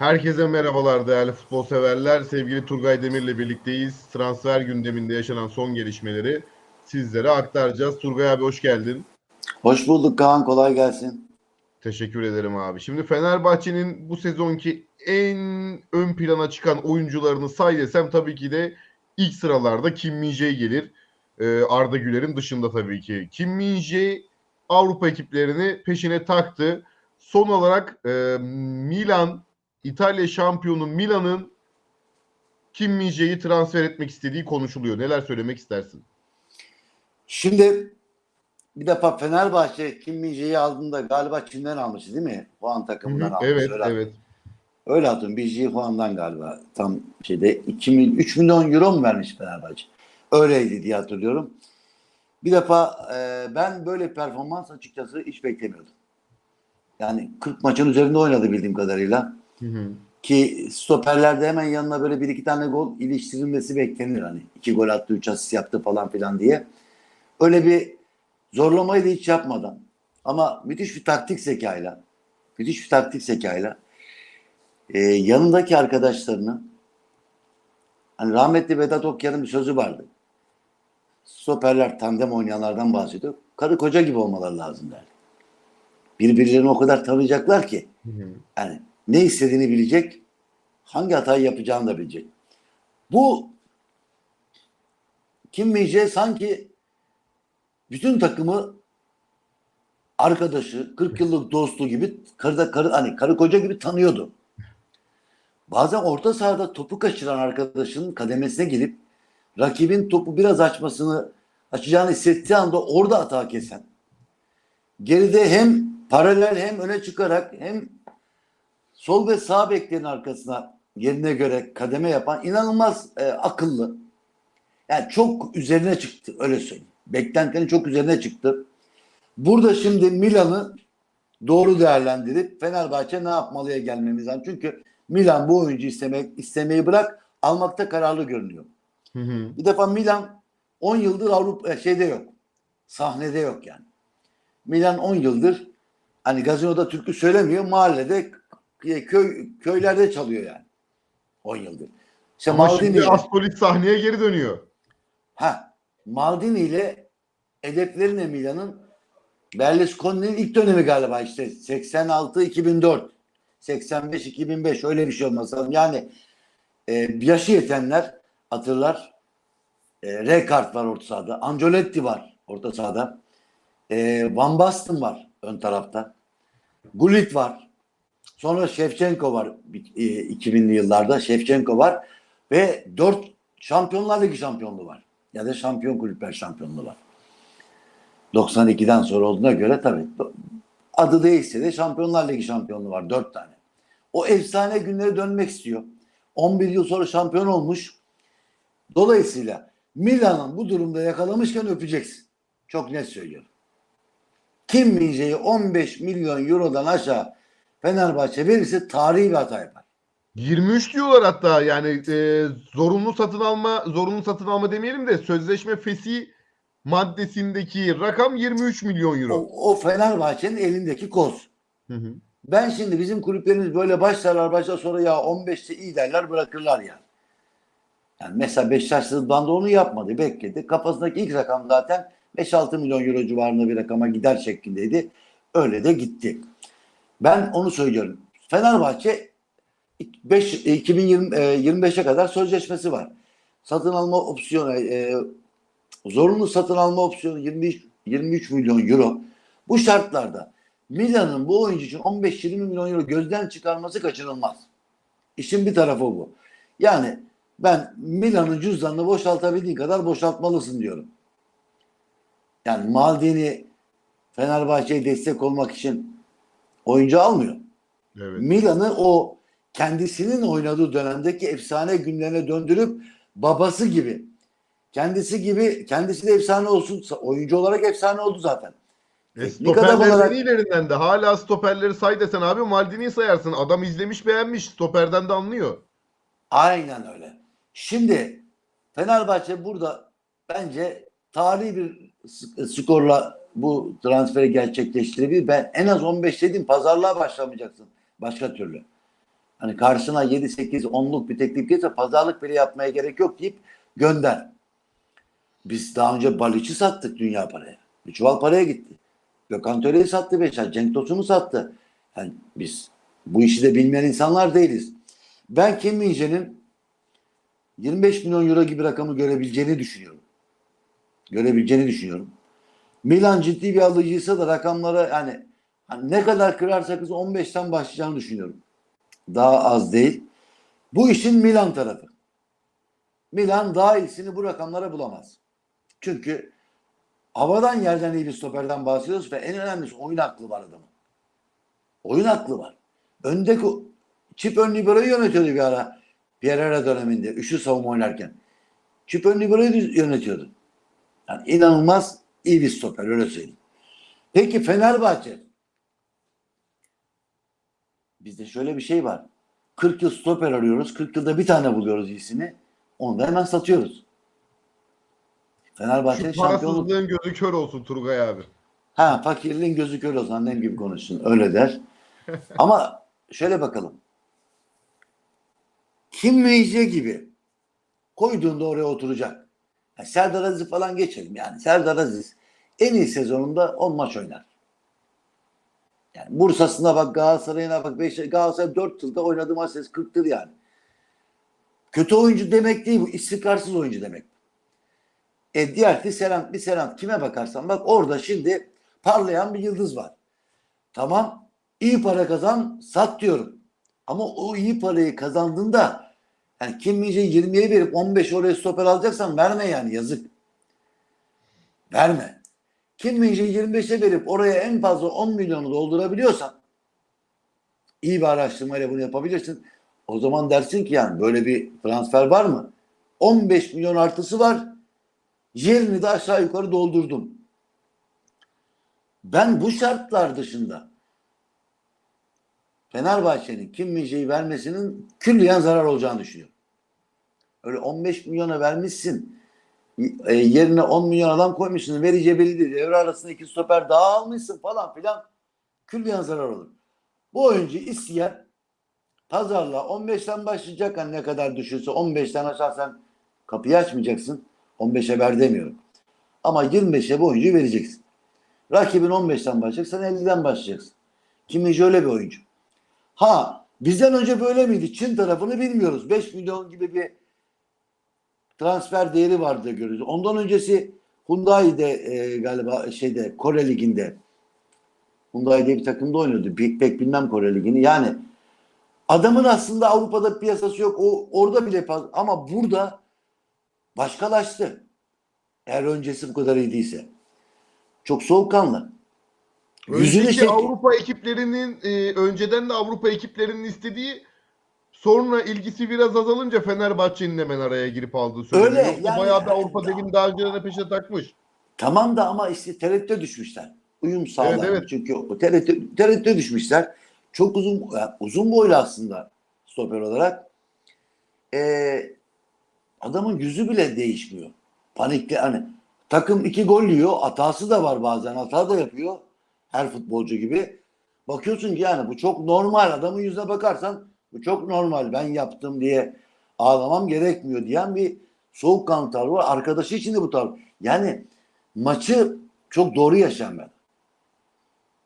Herkese merhabalar değerli futbol severler. Sevgili Turgay Demir'le birlikteyiz. Transfer gündeminde yaşanan son gelişmeleri sizlere aktaracağız. Turgay abi hoş geldin. Hoş bulduk Kaan kolay gelsin. Teşekkür ederim abi. Şimdi Fenerbahçe'nin bu sezonki en ön plana çıkan oyuncularını say desem tabii ki de ilk sıralarda Kim Min-jae gelir. Ee, Arda Güler'in dışında tabii ki. Kim Min-jae Avrupa ekiplerini peşine taktı. Son olarak e, Milan, İtalya şampiyonu Milan'ın Kim Min-jae'yi transfer etmek istediği konuşuluyor. Neler söylemek istersin? Şimdi bir defa Fenerbahçe Kim Min-jae'yi aldığında galiba Çin'den almıştı değil mi? Puan Hı takımından almış. Evet, öyle, evet. Öyle hatırlıyorum. BG Puan'dan galiba tam şeyde 2 mil, 3 milyon euro mu vermiş Fenerbahçe? Öyleydi diye hatırlıyorum. Bir defa e, ben böyle performans açıkçası hiç beklemiyordum. Yani 40 maçın üzerinde oynadı bildiğim kadarıyla. Hı hı. Ki stoperlerde hemen yanına böyle bir iki tane gol iliştirilmesi beklenir hani. iki gol attı, üç asist yaptı falan filan diye. Öyle bir zorlamayı da hiç yapmadan ama müthiş bir taktik zekayla müthiş bir taktik zekayla e, yanındaki arkadaşlarını hani rahmetli Vedat Okyar'ın bir sözü vardı. Stoperler tandem oynayanlardan bahsediyor. Karı koca gibi olmaları lazım derdi. Birbirlerini o kadar tanıyacaklar ki Hı hı. yani ne istediğini bilecek, hangi hatayı yapacağını da bilecek. Bu Kim Min-jae sanki bütün takımı arkadaşı, 40 yıllık dostu gibi karı, karı, hani karı koca gibi tanıyordu. Bazen orta sahada topu kaçıran arkadaşının kademesine gelip rakibin topu biraz açmasını açacağını hissettiği anda orada hata kesen. Geride hem paralel hem öne çıkarak hem sol ve sağ beklerin arkasına yerine göre kademe yapan inanılmaz e, akıllı. Yani çok üzerine çıktı öyle söyleyeyim. Beklentilerin çok üzerine çıktı. Burada şimdi Milan'ı doğru değerlendirip Fenerbahçe ne yapmalıya gelmemiz lazım. Çünkü Milan bu oyuncu istemek istemeyi bırak almakta kararlı görünüyor. Hı hı. Bir defa Milan 10 yıldır Avrupa şeyde yok. Sahnede yok yani. Milan 10 yıldır hani gazinoda türkü söylemiyor. Mahallede köy köylerde çalıyor yani. 10 yıldır. İşte Ama Maldini şimdi ile, Aspolit sahneye geri dönüyor. ha, Maldini ile hedeflerine Milan'ın Berlusconi'nin ilk dönemi galiba işte 86 2004 85 2005 öyle bir şey lazım. Yani e, yaşı yetenler hatırlar. E, Rekard var orta sahada. Ancelotti var orta sahada. E, Van Basten var ön tarafta. Gullit var. Sonra Shevchenko var e, 2000'li yıllarda. Shevchenko var. Ve 4 Şampiyonlar Ligi şampiyonluğu var. Ya da şampiyon kulüpler şampiyonluğu var. 92'den sonra olduğuna göre tabii adı değişse de Şampiyonlar Ligi şampiyonluğu var. 4 tane. O efsane günlere dönmek istiyor. 11 yıl sonra şampiyon olmuş. Dolayısıyla Milan'ın bu durumda yakalamışken öpeceksin. Çok net söylüyorum. Kim Min-jae'yi 15 milyon eurodan aşağı Fenerbahçe verirse tarihi bir hata yapar. 23 diyorlar hatta yani e, zorunlu satın alma zorunlu satın alma demeyelim de sözleşme fesi maddesindeki rakam 23 milyon euro. O, o Fenerbahçe'nin elindeki koz. Hı hı. Ben şimdi bizim kulüplerimiz böyle başlarlar başlar sonra ya 15'te iyi derler bırakırlar ya. Yani mesela Beşiktaş Rıdvan da onu yapmadı. Bekledi. Kafasındaki ilk rakam zaten 5-6 milyon euro civarında bir rakama gider şeklindeydi. Öyle de gitti. Ben onu söylüyorum. Fenerbahçe 5, 2025'e kadar sözleşmesi var. Satın alma opsiyonu e, zorunlu satın alma opsiyonu 23, 23 milyon euro. Bu şartlarda Milan'ın bu oyuncu için 15-20 milyon euro gözden çıkarması kaçınılmaz. İşin bir tarafı bu. Yani ben Milan'ın cüzdanını boşaltabildiğin kadar boşaltmalısın diyorum. Yani Maldini Fenerbahçe'ye destek olmak için oyuncu almıyor. Evet. Milan'ı o kendisinin oynadığı dönemdeki efsane günlerine döndürüp babası gibi kendisi gibi kendisi de efsane olsun oyuncu olarak efsane oldu zaten. E, stoperlerin olarak- ilerinden de hala stoperleri say desen abi Maldini'yi sayarsın. Adam izlemiş beğenmiş. Stoperden de anlıyor. Aynen öyle. Şimdi Fenerbahçe burada bence tarihi bir sk- skorla bu transferi gerçekleştirebilir. Ben en az 15 dedim pazarlığa başlamayacaksın başka türlü. Hani karşına 7 8 10'luk bir teklif gelirse pazarlık bile yapmaya gerek yok deyip gönder. Biz daha önce Baliç'i sattık dünya paraya. Bir çuval paraya gitti. Gökhan Töre'yi sattı Beşiktaş. Cenk Tosun'u sattı. Yani biz bu işi de bilmeyen insanlar değiliz. Ben Kim Min-jae'nin 25 milyon euro gibi rakamı görebileceğini düşünüyorum. Görebileceğini düşünüyorum. Milan ciddi bir alıcıysa da rakamlara yani hani ne kadar kırarsa kız 15'ten başlayacağını düşünüyorum. Daha az değil. Bu işin Milan tarafı. Milan daha iyisini bu rakamlara bulamaz. Çünkü havadan yerden iyi bir stoperden bahsediyoruz ve en önemlisi oyun aklı var adamın. Oyun aklı var. Öndeki çip ön libero'yu yönetiyordu bir ara. Pereira döneminde. Üçlü savunma oynarken. Çip ön libero'yu yönetiyordu. Yani inanılmaz iyi bir stoper öyle söyleyeyim. Peki Fenerbahçe. Bizde şöyle bir şey var. 40 yıl stoper arıyoruz. 40 yılda bir tane buluyoruz iyisini. Onu da hemen satıyoruz. Fenerbahçe Şu şampiyonluk parasızlığın gözü kör olsun Turgay abi. Ha fakirliğin gözü kör olsun annem gibi konuşsun. Öyle der. Ama şöyle bakalım. Kim Meyce gibi koyduğunda oraya oturacak. Yani Serdar Aziz falan geçelim yani. Serdar Aziz en iyi sezonunda 10 maç oynar. Yani Bursa'sına bak Galatasaray'ına bak Beşiktaş, Galatasaray 4 yılda oynadığı maç sayısı 40'tır yani. Kötü oyuncu demek değil bu. istikrarsız oyuncu demek. E diğer bir Serant, bir Serant kime bakarsan bak orada şimdi parlayan bir yıldız var. Tamam iyi para kazan sat diyorum. Ama o iyi parayı kazandığında yani Kim Min-jae 20'ye verip 15 oraya stoper alacaksan verme yani yazık. Verme. Kim Min-jae 25'e verip oraya en fazla 10 milyonu doldurabiliyorsan iyi bir araştırmayla bunu yapabilirsin. O zaman dersin ki yani böyle bir transfer var mı? 15 milyon artısı var. Yerini de aşağı yukarı doldurdum. Ben bu şartlar dışında Fenerbahçe'nin Kim Min-jae'yi vermesinin külliyen zarar olacağını düşünüyorum. Öyle 15 milyona vermişsin. E, yerine 10 milyon adam koymuşsun. Vereceği belli değil. Devre arasında iki stoper daha almışsın falan filan. Külliyen zarar olur. Bu oyuncu isteyen pazarla 15'ten başlayacak. Hani ne kadar düşürse 15'ten aşağı sen kapıyı açmayacaksın. 15'e ver demiyorum. Ama 25'e bu oyuncuyu vereceksin. Rakibin 15'ten başlayacak. Sen 50'den başlayacaksın. Kimi şöyle bir oyuncu. Ha bizden önce böyle miydi? Çin tarafını bilmiyoruz. 5 milyon gibi bir transfer değeri vardı görüyoruz. Ondan öncesi Hyundai'de e, galiba şeyde Kore Ligi'nde Hyundai diye bir takımda oynuyordu. Pek, pek bilmem Kore Ligi'ni. Yani adamın aslında Avrupa'da piyasası yok. O orada bile. Ama burada başkalaştı. Eğer öncesi bu kadar iyi değilse. Çok soğukkanlı. Yüzünü Önceki Avrupa ekiplerinin e, önceden de Avrupa ekiplerinin istediği sonra ilgisi biraz azalınca Fenerbahçe'nin hemen araya girip aldığı söyleniyor. Öyle, Yoksa yani- bayağı da Avrupa devini daha önceden de peşine takmış. Tamam da ama işte tereddüte düşmüşler. Uyum sağlayın. evet. Çünkü o tereddüte, tereddüte düşmüşler. Çok uzun yani uzun boylu aslında stoper olarak. Ee, adamın yüzü bile değişmiyor. Panikli hani takım iki gol yiyor. Hatası da var bazen. Hata da yapıyor. Her futbolcu gibi. Bakıyorsun ki yani bu çok normal. Adamın yüzüne bakarsan bu çok normal. Ben yaptım diye ağlamam gerekmiyor diyen bir soğukkanlı tavrı var. Arkadaşı için de bu tavır. Yani maçı çok doğru yaşayan ben.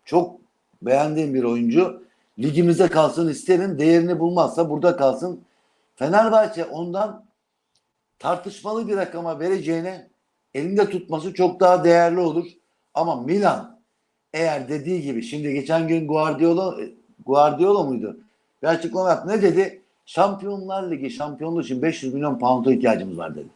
Çok beğendiğim bir oyuncu. Ligimizde kalsın isterim. Değerini bulmazsa burada kalsın. Fenerbahçe ondan tartışmalı bir rakama vereceğine elinde tutması çok daha değerli olur. Ama Milan eğer dediği gibi şimdi geçen gün Guardiola Guardiola muydu? Bir açıklama yaptı. Ne dedi? Şampiyonlar Ligi şampiyonluğu için 500 milyon pound'a ihtiyacımız var dedi.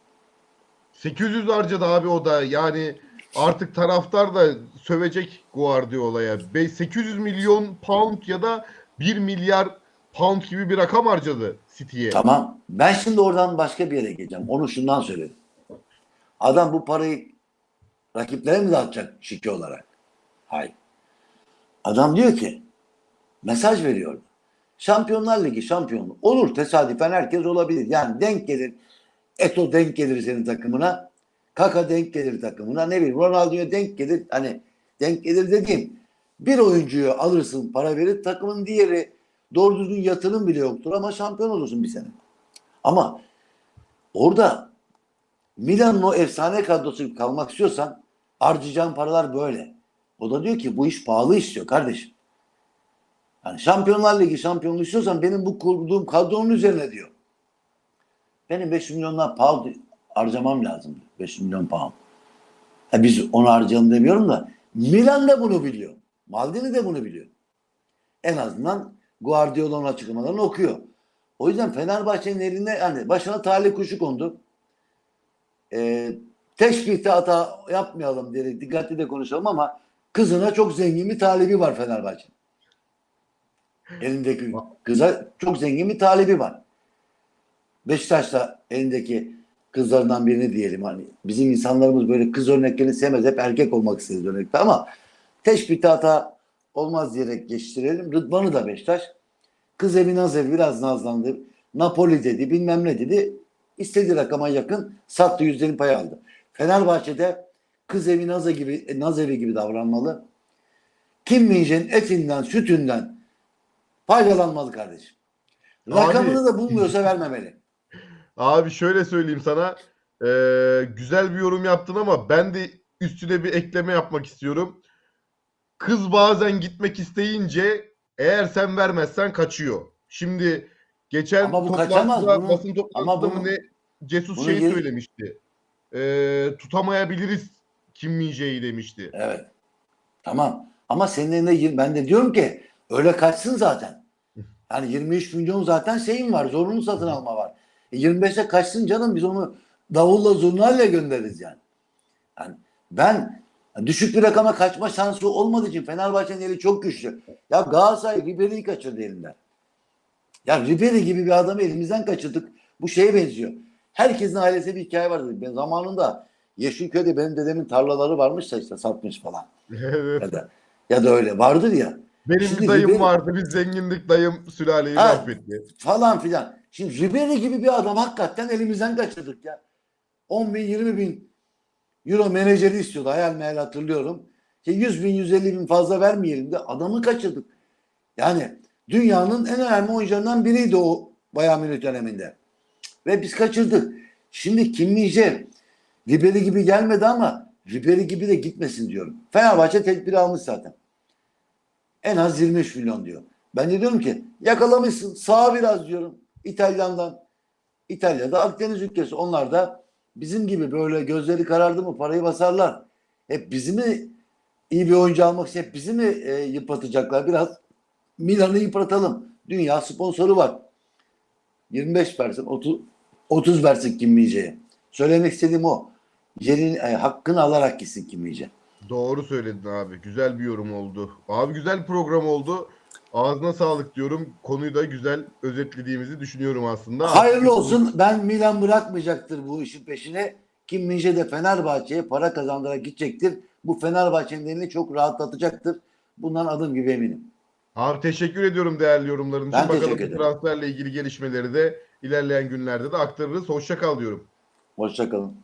800 harcadı abi o da. Yani artık taraftar da sövecek Guardiola'ya. Be- 800 milyon pound ya da 1 milyar pound gibi bir rakam harcadı City'ye. Tamam. Ben şimdi oradan başka bir yere geleceğim. Onu şundan söyledim. Adam bu parayı rakiplere mi dağıtacak şike olarak? Hayır. Adam diyor ki mesaj veriyor. Şampiyonlar Ligi şampiyonu olur tesadüfen herkes olabilir. Yani denk gelir. Eto denk gelir senin takımına. Kaka denk gelir takımına. Ne bileyim Ronaldo'ya denk gelir. Hani denk gelir dediğim bir oyuncuyu alırsın para verir takımın diğeri Doğru düzgün yatırım bile yoktur ama şampiyon olursun bir sene. Ama orada Milan'ın o efsane kadrosu kalmak istiyorsan harcayacağın paralar böyle. O da diyor ki bu iş pahalı istiyor kardeşim. Yani Şampiyonlar Ligi şampiyonluğu istiyorsan benim bu kurduğum kadronun üzerine diyor. Benim 5 milyondan pound harcamam lazım. diyor. 5 milyon pound. Ha biz onu harcayalım demiyorum da Milan da bunu biliyor. Maldini de bunu biliyor. En azından Guardiola'nın açıklamalarını okuyor. O yüzden Fenerbahçe'nin elinde yani başına talih kuşu kondu. Ee, teşbihte hata yapmayalım diye dikkatli de konuşalım ama kızına çok zengin bir talibi var Fenerbahçe. Elindeki kıza çok zengin bir talibi var. Beşiktaş'ta elindeki kızlarından birini diyelim. Hani bizim insanlarımız böyle kız örneklerini sevmez. Hep erkek olmak isteriz örnekte ama teşbihte hata olmaz diyerek geçiştirelim. Rıdvan'ı da Beşiktaş. Kız evi naz evi biraz nazlandı. Napoli dedi bilmem ne dedi. İstediği rakama yakın sattı yüzdenin payı aldı. Fenerbahçe'de kız evi naz evi gibi, naz evi gibi davranmalı. Kim Minje'nin etinden sütünden faydalanmalı kardeşim. Rakamını da bulmuyorsa vermemeli. Abi şöyle söyleyeyim sana. Ee, güzel bir yorum yaptın ama ben de üstüne bir ekleme yapmak istiyorum. Kız bazen gitmek isteyince eğer sen vermezsen kaçıyor. Şimdi geçen Ama bu toplantıda, kaçamaz. Bunu- basın toplantısında ama bunu- ne Cesus bunu şey söylemişti. Ee, tutamayabiliriz Kim Min-jae'yi demişti. Evet. Tamam. Ama senin elinde yir- ben de diyorum ki öyle kaçsın zaten. Yani 23 milyon zaten şeyin var. Zorunlu satın alma var. E 25'e kaçsın canım biz onu davulla zurnayla göndeririz yani. Yani ben düşük bir rakama kaçma şansı olmadığı için Fenerbahçe'nin eli çok güçlü. Ya Galatasaray Ribery'i kaçırdı elinden. Ya Ribery gibi bir adamı elimizden kaçırdık. Bu şeye benziyor. Herkesin ailesinde bir hikaye vardı. Ben zamanında Yeşilköy'de benim dedemin tarlaları varmış da işte satmış falan. Ya da, ya da öyle vardır ya. Benim Şimdi bir dayım Ribery- vardı. Biz zengindik. Dayım sülaleyi Ha. mahvetti. falan filan. Şimdi Ribery gibi bir adam hakikaten elimizden kaçırdık ya. 10 bin 20 bin euro menajeri istiyordu. Hayal meyal hatırlıyorum. İşte 100 bin 150 bin fazla vermeyelim de adamı kaçırdık. Yani dünyanın en önemli oyuncularından biriydi o Bayern Münih döneminde. Ve biz kaçırdık. Şimdi Kim Min-jae Ribery gibi gelmedi ama Ribery gibi de gitmesin diyorum. Fenerbahçe tedbiri almış zaten. En az 23 milyon diyor. Ben de diyorum ki yakalamışsın sağ biraz diyorum İtalyan'dan. İtalya'da Akdeniz ülkesi. Onlar da bizim gibi böyle gözleri karardı mı parayı basarlar. Hep bizi mi iyi bir oyuncu almak için hep bizi mi e, yıpratacaklar? Biraz Milan'ı yıpratalım. Dünya sponsoru var. 25 versin 30, 30 versin Kim Min-jae'ye. Söylemek istediğim o. Yerin, e, hakkını alarak gitsin Kim. Doğru söyledin abi. Güzel bir yorum oldu. Abi güzel program oldu. Ağzına sağlık diyorum. Konuyu da güzel özetlediğimizi düşünüyorum aslında. Hayırlı olsun. Ben Milan bırakmayacaktır bu işin peşine. Kim Minje de Fenerbahçe'ye para kazandırarak gidecektir. Bu Fenerbahçe'nin elini çok rahatlatacaktır. Bundan adım gibi eminim. Abi teşekkür ediyorum değerli yorumların için. Ben Bakalım teşekkür ederim. transferle ilgili gelişmeleri de ilerleyen günlerde de aktarırız. Hoşça kal diyorum. Hoşçakalın.